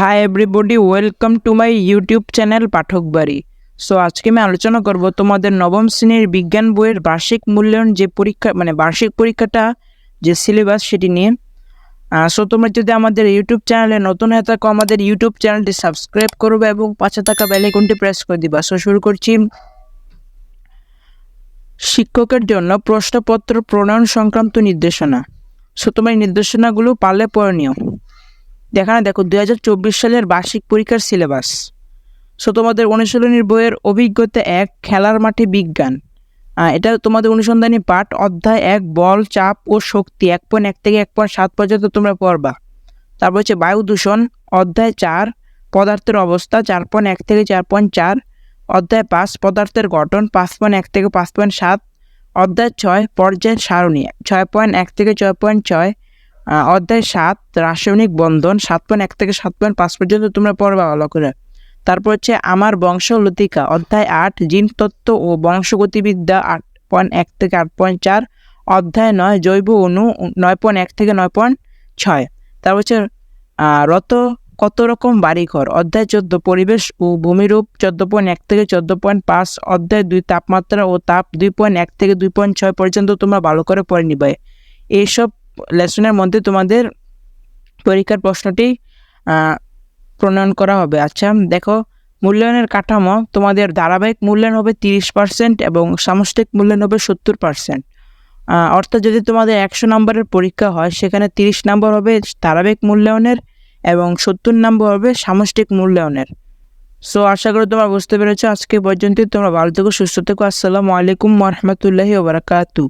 Hi everybody welcome to my YouTube channel পাঠক বাড়ি so আজকে আমি আলোচনা করব তোমাদের নবম শ্রেণির বিজ্ঞান বইয়ের বার্ষিক মূল্যায়ন যে পরীক্ষা মানে বার্ষিক পরীক্ষাটা, যে সিলেবাস সেটি নিয়ে। সো তোমরা যদি আমাদের ইউটিউব চ্যানেলে নতুন হয়ে থাকো, আমাদের ইউটিউব চ্যানেলটি সাবস্ক্রাইব করবে এবং পাশে থাকা বেলাইকনটি প্রেস করে দিবা। সো শুরু করছি। শিক্ষকের জন্য প্রশ্নপত্র প্রণয়ন সংক্রান্ত নির্দেশনা। সো তোমার নির্দেশনাগুলো পারলে পড়ে নিও দেখা, দুই হাজার চব্বিশ সালের বার্ষিক পরীক্ষার সিলেবাস। সো তোমাদের অনুশীলনীর বইয়ের অভিজ্ঞতা এক, খেলার মাঠে বিজ্ঞান। এটা তোমাদের অনুসন্ধানী পাঠ, অধ্যায় এক, বল, চাপ ও শক্তি, এক পয়েন্ট এক থেকে এক পয়েন্ট সাত পর্যন্ত তোমরা পড়বা। তারপর হচ্ছে বায়ু দূষণ অধ্যায় চার, পদার্থের অবস্থা, চার পয়েন্ট এক থেকে চার পয়েন্ট চার, অধ্যায় পাঁচ, পদার্থের গঠন, পাঁচ পয়েন্ট এক থেকে পাঁচ পয়েন্ট সাত, অধ্যায় ছয় পর্যায়ের সারণী, ছয় পয়েন্ট এক থেকে ছয় পয়েন্ট ছয় অধ্যায় সাত, রাসায়নিক বন্ধন, সাত পয়েন্ট এক থেকে সাত পয়েন্ট পাঁচ পর্যন্ত তোমরা পড়বা ভালো করে। তারপর হচ্ছে আমার বংশ লতিকা অধ্যায় আট, জিন তত্ত্ব ও বংশগতিবিদ্যা, আট পয়েন্ট এক থেকে আট পয়েন্ট চার, অধ্যায় নয়, জৈব অণু, নয় পয়েন্ট এক থেকে নয় পয়েন্ট ছয়। তারপর হচ্ছে রত কত রকম বাড়িঘর? অধ্যায় চোদ্দ, পরিবেশ ও ভূমিরূপ, চোদ্দ পয়েন্ট এক থেকে চোদ্দ পয়েন্ট পাঁচ, অধ্যায় দুই, তাপমাত্রা ও তাপ, দুই পয়েন্ট এক থেকে দুই পয়েন্ট ছয় পর্যন্ত তোমরা ভালো করে পড়ে নিবে। এইসব লেসনের মধ্যে তোমাদের পরীক্ষার প্রশ্নটি প্রণয়ন করা হবে। আচ্ছা দেখো, মূল্যায়নের কাঠামো, তোমাদের ধারাবাহিক মূল্যায়ন হবে তিরিশ পার্সেন্ট এবং সামষ্টিক মূল্যায়ন হবে সত্তর পার্সেন্ট। অর্থাৎ যদি তোমাদের একশো নম্বরের পরীক্ষা হয়, সেখানে তিরিশ নম্বর হবে ধারাবাহিক মূল্যায়নের এবং সত্তর নম্বর হবে সামষ্টিক মূল্যায়নের। সো, আশা করি তোমরা বুঝতে পেরেছ। আজকে পর্যন্ত তোমরা ভালো থেকো, সুস্থ থেকো। আসসালামু আলাইকুম রহমতুল্লাহি ওবরাকাতু